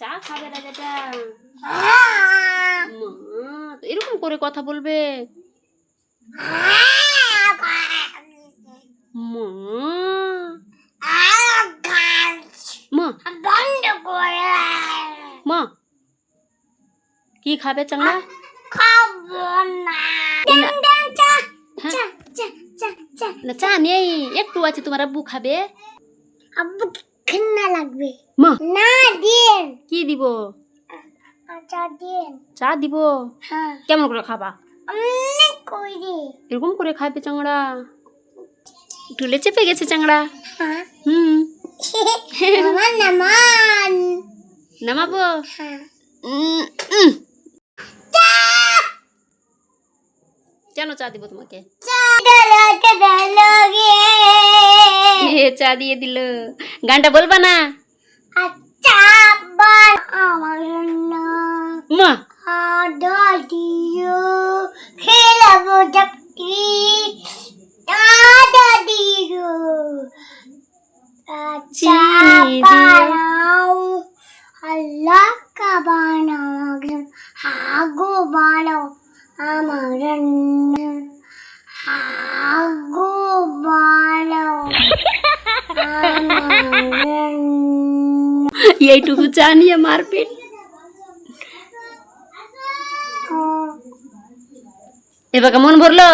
চা খাবে না যেটা এরকম করে কথা বলবে মা মা কি খাবে চাংলা না। চা চা চা চা চা। না চা নেই। একটু আছে তোমার আব্বু খাবে। আব্বু খান্না লাগবে? মা। না দিন। কি দিব? আচ্ছা দিন। চা দিব। হ্যাঁ। কেমন করে খাবা? অনেক কইরে। এরকম করে খাবে চাংড়া। টুলে চেপে গেছে চাংড়া। হ্যাঁ। হুম। নামান নামান। নামাবো? হ্যাঁ। চা দিব তোমাকে চালাকে দালগে এ চা দিয়ে দিল গানটা বলবা না আচ্ছা বান আমার জন্য মা অর্ডার দিও খেলাবো যাত্রী দাদা দিও আচ্ছা চিনি দিও। এইটুকু চা নিয়ে মারপিট। এবার কেমন ভরলো?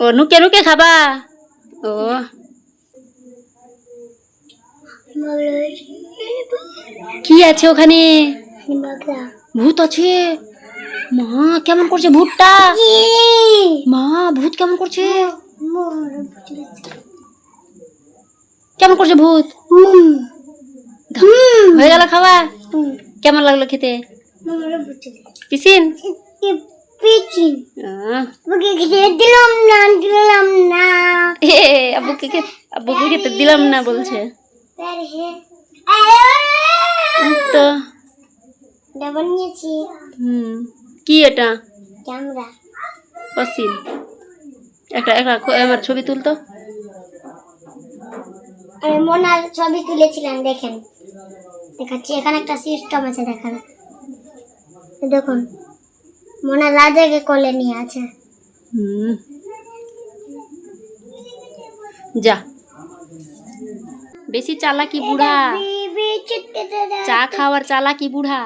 ও, নুকে নুকে খাবা। ও। কি আছে ওখানে? ভূত আছে। মা কেমন করছে ভূতটা? মা ভূত কেমন করছে? কেমন করছে ভূত? হয়ে গেল খাওয়া কেমন লাগল খেতে? পিসিন? পিচিন আহ, খেতে দিলাম না দিলাম না। এ, আব্বুকে খে- আব্বুকে খেতে দিলাম না বলছে। তো। ডাবল নিয়েছি। হুম। কি এটা? ক্যামেরা। পাসিন একটা একটা আমার ছবি তুলতো। আমি মোনার ছবি তুলেছিলাম দেখেন। দেখাচ্ছি এখানে একটা সিস্টেম আছে দেখেন। দেখুন মোনা রাজাকে কোলে নিয়ে আছে। হুম। যা। বেশি চালাকি বুড়া। চা খাওয়ার চালাকি বুড়া।